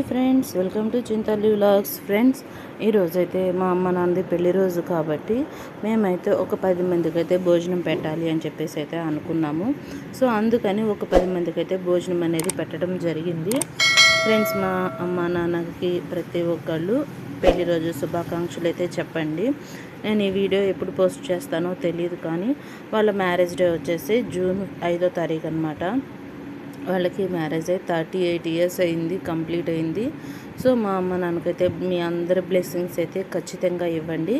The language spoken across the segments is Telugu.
Hi friends welcome to Chintalli vlogs. Friends ఈరోజైతే మా అమ్మ నాన్నది పెళ్ళి రోజు కాబట్టి మేమైతే ఒక పది మందికి అయితే భోజనం పెట్టాలి అని చెప్పేసి అయితే అనుకున్నాము. సో అందుకని ఒక పది మందికి అయితే భోజనం అనేది పెట్టడం జరిగింది. ఫ్రెండ్స్ మా అమ్మ నాన్నకి ప్రతి ఒక్కళ్ళు పెళ్ళి రోజు శుభాకాంక్షలు అయితే చెప్పండి. నేను ఈ వీడియో ఎప్పుడు పోస్ట్ చేస్తానో తెలియదు కానీ వాళ్ళ మ్యారేజ్ డే వచ్చేసి జూన్ ఐదో తారీఖు అనమాట వాళ్ళకి మ్యారేజ్ అయ్యి థర్టీ ఎయిట్ ఇయర్స్ అయింది కంప్లీట్ అయింది. సో మా అమ్మ నాన్నకైతే మీ అందరి బ్లెస్సింగ్స్ అయితే ఖచ్చితంగా ఇవ్వండి.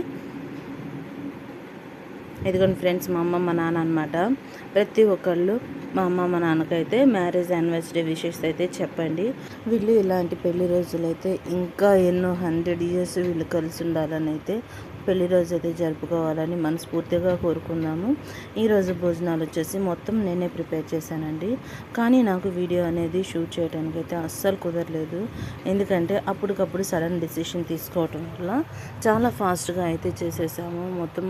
ఇదిగోండి ఫ్రెండ్స్ మా అమ్మ మా నాన్న అనమాట ప్రతి ఒక్కళ్ళు మా అమ్మ మా నాన్నకైతే మ్యారేజ్ యానివర్సరీ విషెస్ అయితే చెప్పండి. వీళ్ళు ఇలాంటి పెళ్ళి రోజులైతే ఇంకా ఎన్నో హండ్రెడ్ ఇయర్స్ వీళ్ళు కలిసి ఉండాలని అయితే పెళ్ళి రోజు అయితే జరుపుకోవాలని మనస్ఫూర్తిగా కోరుకుందాము ఈరోజు భోజనాలు వచ్చేసి మొత్తం నేనే ప్రిపేర్ చేశానండి. కానీ నాకు వీడియో అనేది షూట్ చేయడానికి అయితే అస్సలు కుదరలేదు. ఎందుకంటే అప్పటికప్పుడు సడన్ డెసిషన్ తీసుకోవటం వల్ల చాలా ఫాస్ట్గా అయితే చేసేసాము. మొత్తం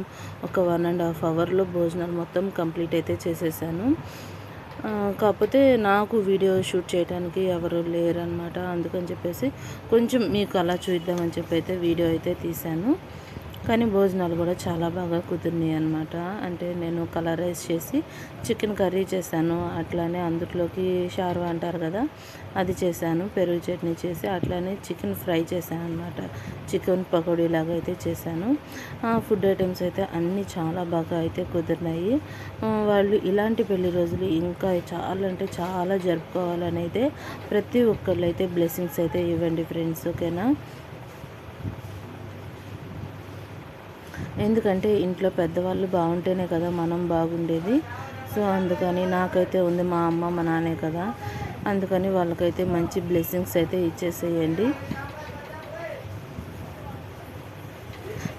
ఒక వన్ అండ్ హాఫ్ అవర్లో భోజనాలు మొత్తం కంప్లీట్ అయితే చేసేసాను. కాకపోతే నాకు వీడియో షూట్ చేయడానికి ఎవరు లేరనమాట అందుకని చెప్పేసి కొంచెం మీకు అలా చూద్దామని చెప్పి అయితే వీడియో అయితే తీశాను. కానీ భోజనాలు కూడా చాలా బాగా కుదిరినాయి అనమాట అంటే నేను కలర్ రైస్ చేసి చికెన్ కర్రీ చేశాను. అట్లానే అందులోకి షార్వా అంటారు కదా అది చేశాను. పెరుగు చట్నీ చేసి అట్లానే చికెన్ ఫ్రై చేశాను అనమాట చికెన్ పకోడీ లాగా అయితే చేశాను. ఫుడ్ ఐటమ్స్ అయితే అన్నీ చాలా బాగా అయితే కుదిరినాయి. వాళ్ళు ఇలాంటి పెళ్ళి రోజులు ఇంకా చాలా అంటే చాలా జరుపుకోవాలని అయితే ప్రతి ఒక్కళ్ళు అయితే బ్లెస్సింగ్స్ అయితే ఇవ్వండి ఫ్రెండ్స్ ఓకేనా? ఎందుకంటే ఇంట్లో పెద్దవాళ్ళు బాగుంటేనే కదా మనం బాగుండేది. సో అందుకని నాకైతే ఉంది మా అమ్మ మా నాన్నే కదా. అందుకని వాళ్ళకైతే మంచి బ్లెస్సింగ్స్ అయితే ఇచ్చేసేయండి.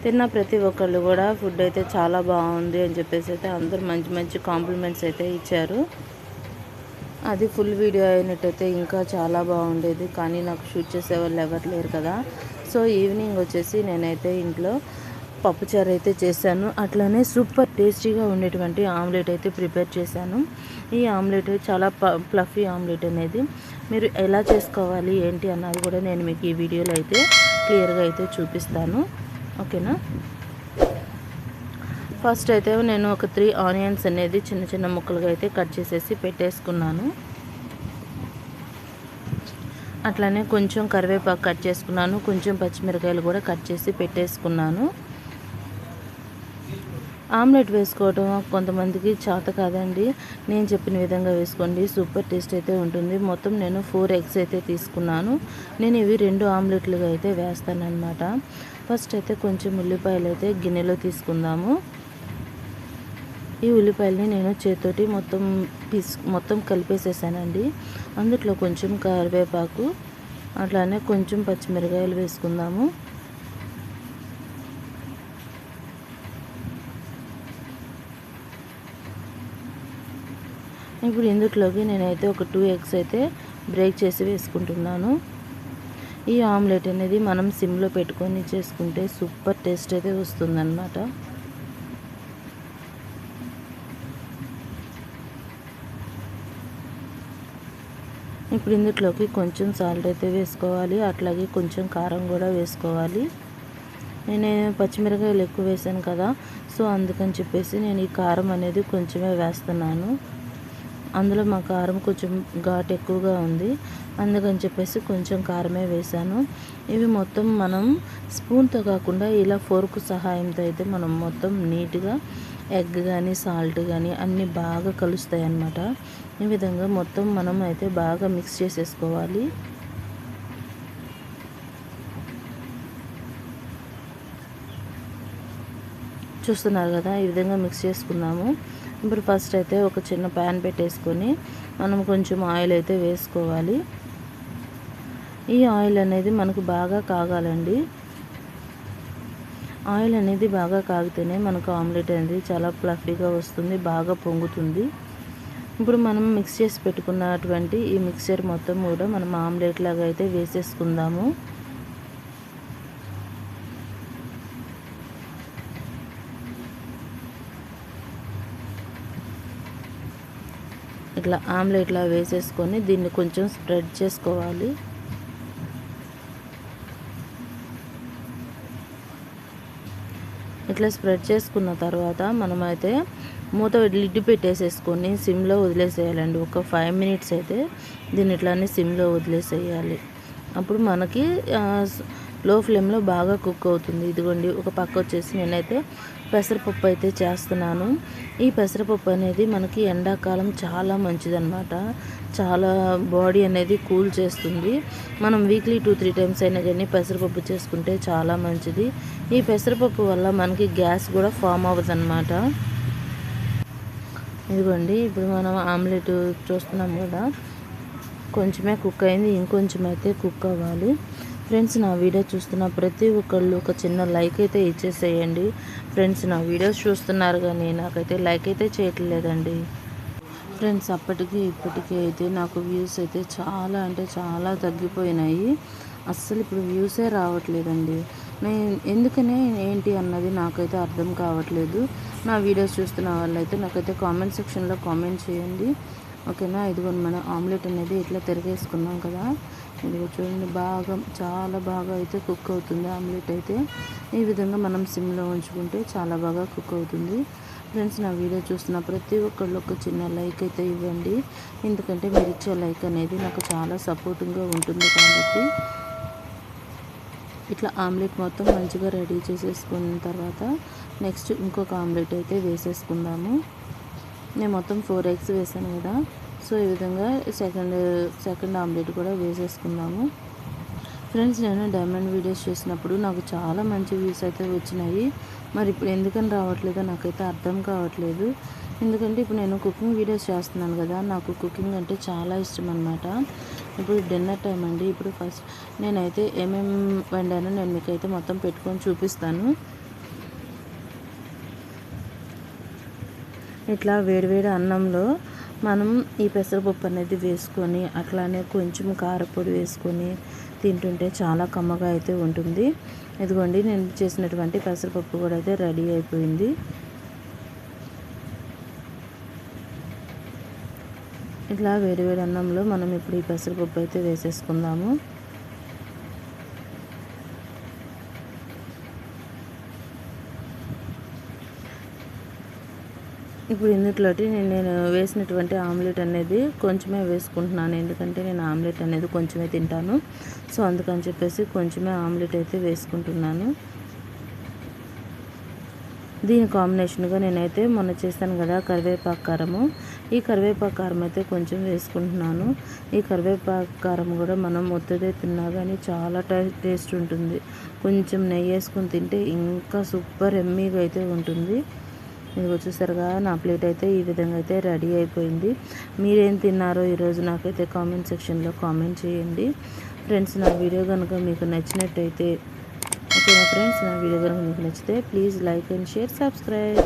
తిన్న ప్రతి ఒక్కళ్ళు కూడా ఫుడ్ అయితే చాలా బాగుంది అని చెప్పేసి అయితే అందరూ మంచి మంచి కాంప్లిమెంట్స్ అయితే ఇచ్చారు. అది ఫుల్ వీడియో అయినట్టయితే ఇంకా చాలా బాగుండేది. కానీ నాకు షూట్ చేసే వాళ్ళు ఎవరు లేరు కదా. సో ఈవినింగ్ వచ్చేసి నేనైతే ఇంట్లో పప్పుచారు అయితే చేశాను. అట్లానే సూపర్ టేస్టీగా ఉండేటువంటి ఆమ్లెట్ అయితే ప్రిపేర్ చేశాను. ఈ ఆమ్లెట్ చాలా ప్లఫీ ఆమ్లెట్ అనేది. మీరు ఎలా చేసుకోవాలి ఏంటి అన్నది కూడా నేను మీకు ఈ వీడియోలో అయితే క్లియర్గా అయితే చూపిస్తాను. ఓకేనా? ఫస్ట్ అయితే నేను ఒక త్రీ ఆనియన్స్ అనేది చిన్న చిన్న ముక్కలుగా అయితే కట్ చేసేసి పెట్టేసుకున్నాను. అట్లానే కొంచెం కరివేపాకు కట్ చేసుకున్నాను. కొంచెం పచ్చిమిరకాయలు కూడా కట్ చేసి పెట్టేసుకున్నాను. ఆమ్లెట్ వేసుకోవడం కొంతమందికి చేత కాదండి. నేను చెప్పిన విధంగా వేసుకోండి. సూపర్ టేస్ట్ అయితే ఉంటుంది. మొత్తం నేను ఫోర్ ఎగ్స్ అయితే తీసుకున్నాను. నేను ఇవి రెండు ఆమ్లెట్లుగా అయితే వేస్తానన్నమాట. ఫస్ట్ అయితే కొంచెం ఉల్లిపాయలు అయితే గిన్నెలో తీసుకుందాము. ఈ ఉల్లిపాయలని నేను చేతితోటి మొత్తం పీస్ మొత్తం కలిపేసేసానండి. అందులో కొంచెం కరివేపాకు అట్లానే కొంచెం పచ్చిమిరకాయలు వేసుకుందాము. ఇప్పుడు ఇందులోకి నేనైతే ఒక టూ ఎగ్స్ అయితే బ్రేక్ చేసి వేసుకుంటున్నాను. ఈ ఆమ్లెట్ అనేది మనం సిమ్లో పెట్టుకొని చేసుకుంటే సూపర్ టేస్ట్ అయితే వస్తుందన్నమాట. ఇప్పుడు ఇందులోకి కొంచెం సాల్ట్ అయితే వేసుకోవాలి అట్లాగే కొంచెం కారం కూడా వేసుకోవాలి. నేను పచ్చిమిరకాయలు ఎక్కువ వేసాను కదా సో అందుకని చెప్పేసి నేను ఈ కారం అనేది కొంచెమే వేస్తున్నాను. అందులో మా కారం కొంచెం ఘాట్ ఎక్కువగా ఉంది. అందుకని చెప్పేసి కొంచెం కారమే వేసాను ఇవి మొత్తం మనం స్పూన్తో కాకుండా ఇలా ఫోర్క్ సహాయంతో అయితే మనం మొత్తం నీట్గా ఎగ్ కానీ సాల్ట్ కానీ అన్నీ బాగా కలుస్తాయి అన్నమాట ఈ విధంగా మొత్తం మనం అయితే బాగా మిక్స్ చేసేసుకోవాలి. చూస్తున్నారు కదా ఈ విధంగా మిక్స్ చేసుకున్నాము. ఇప్పుడు ఫస్ట్ అయితే ఒక చిన్న ప్యాన్ పెట్టేసుకొని మనం కొంచెం ఆయిల్ అయితే వేసుకోవాలి. ఈ ఆయిల్ అనేది మనకు బాగా కాగాలండి. ఆయిల్ అనేది బాగా కాగితేనే మనకు ఆమ్లెట్ అనేది చాలా ఫ్లఫీగా వస్తుంది బాగా పొంగుతుంది. ఇప్పుడు మనం మిక్స్ చేసి పెట్టుకున్నటువంటి ఈ మిక్చర్ మొత్తం కూడా మనం ఆమ్లెట్ లాగా అయితే వేసేసుకుందాము. ఇట్లా ఆమ్లెట్లా వేసేసుకొని దీన్ని కొంచెం స్ప్రెడ్ చేసుకోవాలి. ఇట్లా స్ప్రెడ్ చేసుకున్న తర్వాత మనమైతే మూత లిడ్డు పెట్టేసేసుకొని సిమ్లో వదిలేసేయాలండి. ఒక ఫైవ్ మినిట్స్ అయితే దీన్ని ఇట్లానే సిమ్లో వదిలేసేయాలి. అప్పుడు మనకి లో ఫ్లేమ్లో బాగా కుక్ అవుతుంది. ఇదిగోండి ఒక పక్క వచ్చేసి నేనైతే పెసరపప్పు అయితే చేస్తున్నాను. ఈ పెసరపప్పు అనేది మనకి ఎండాకాలం చాలా మంచిదన్నమాట. చాలా బాడీ అనేది కూల్ చేస్తుంది. మనం వీక్లీ టూ త్రీ టైమ్స్ అయినా కానీ పెసరపప్పు చేసుకుంటే చాలా మంచిది. ఈ పెసరపప్పు వల్ల మనకి గ్యాస్ కూడా ఫామ్ అవ్వదన్నమాట. ఇదిగోండి ఇప్పుడు మనం ఆమ్లెట్ చూస్తున్నాం కదా. కొంచెమే కుక్ అయింది ఇంకొంచెం అయితే కుక్ అవ్వాలి. ఫ్రెండ్స్ నా వీడియో చూస్తున్న ప్రతి ఒక్కళ్ళు ఒక చిన్న లైక్ అయితే ఇచ్చేసేయండి. ఫ్రెండ్స్ నా వీడియోస్ చూస్తున్నారు కానీ నాకైతే లైక్ అయితే చేయట్లేదండి. ఫ్రెండ్స్ అప్పటికి ఇప్పటికీ అయితే నాకు వ్యూస్ అయితే చాలా అంటే చాలా తగ్గిపోయినాయి. అస్సలు ఇప్పుడు వ్యూసే రావట్లేదండి. నేను ఎందుకనే ఏంటి అన్నది నాకైతే అర్థం కావట్లేదు. నా వీడియోస్ చూస్తున్న వాళ్ళైతే నాకైతే కామెంట్ సెక్షన్లో కామెంట్ చేయండి. ఓకేనా? ఇదిగోండి మన ఆమ్లెట్ అనేది ఇట్లా తిరిగేసుకున్నాం కదా. ఇదిగో చూడండి బాగా చాలా బాగా అయితే కుక్ అవుతుంది. ఆమ్లెట్ అయితే ఈ విధంగా మనం సిమ్లో ఉంచుకుంటే చాలా బాగా కుక్ అవుతుంది. ఫ్రెండ్స్ నా వీడియో చూస్తున్న ప్రతి ఒక్కళ్ళు ఒక చిన్న లైక్ అయితే ఇవ్వండి. ఎందుకంటే మీరు ఇచ్చే లైక్ అనేది నాకు చాలా సపోర్టింగ్గా ఉంటుంది కాబట్టి. ఇట్లా ఆమ్లెట్ మొత్తం మంచిగా రెడీ చేసేసుకున్న తర్వాత నెక్స్ట్ ఇంకొక ఆమ్లెట్ అయితే వేసేసుకుందాము. నేను మొత్తం ఫోర్ ఎగ్స్ వేసాను కదా. సో ఈ విధంగా సెకండ్ సెకండ్ ఆమ్లెట్ కూడా వేసేసుకున్నాము. ఫ్రెండ్స్ నేను డైమండ్ వీడియోస్ చేసినప్పుడు నాకు చాలా మంచి వ్యూస్ అయితే వచ్చినాయి. మరి ఇప్పుడు ఎందుకని రావట్లేదో నాకైతే అర్థం కావట్లేదు. ఎందుకంటే ఇప్పుడు నేను కుకింగ్ వీడియోస్ చేస్తున్నాను కదా నాకు కుకింగ్ అంటే చాలా ఇష్టం అనమాట ఇప్పుడు డిన్నర్ టైం అండి. ఇప్పుడు ఫస్ట్ నేనైతే ఏమేమి వండానో నేను మీకైతే మొత్తం పెట్టుకొని చూపిస్తాను. ఇట్లా వేడివేడి అన్నంలో మనం ఈ పెసరపప్పు అనేది వేసుకొని అట్లానే కొంచెం కారపొడి వేసుకొని తింటుంటే చాలా కమ్మగా అయితే ఉంటుంది. ఇదిగోండి నేను చేసినటువంటి పెసరపప్పు కూడా అయితే రెడీ అయిపోయింది. ఇట్లా వేడివేడి అన్నంలో మనం ఇప్పుడు ఈ పెసరపప్పు అయితే వేసేసుకుందాము. ఇప్పుడు ఇందులోటి నేను వేసినటువంటి ఆమ్లెట్ అనేది కొంచెమే వేసుకుంటున్నాను. ఎందుకంటే నేను ఆమ్లెట్ అనేది కొంచెమే తింటాను. సో అందుకని చెప్పేసి కొంచెమే ఆమ్లెట్ అయితే వేసుకుంటున్నాను. దీని కాంబినేషన్గా నేనైతే మొన్న చేస్తాను కదా కరివేపాకు కారము. ఈ కరివేపాకు కారం అయితే కొంచెం వేసుకుంటున్నాను. ఈ కరివేపాకు కారం కూడా మనం మొత్తదే తిన్నా కానీ చాలా టేస్ట్ ఉంటుంది. కొంచెం నెయ్యి వేసుకుని తింటే ఇంకా సూపర్ ఎమ్మీగా అయితే ఉంటుంది. ఇదిగో చూసారుగా నా ప్లేట్ అయితే ఈ విధంగా అయితే రెడీ అయిపోయింది. మీరేం తిన్నారో ఈరోజు నాకైతే కామెంట్ సెక్షన్లో కామెంట్ చేయండి. ఫ్రెండ్స్ నా వీడియో కనుక మీకు నచ్చినట్టయితే ఓకేనా ఫ్రెండ్స్? నా వీడియో కనుక మీకు నచ్చితే please like and share subscribe.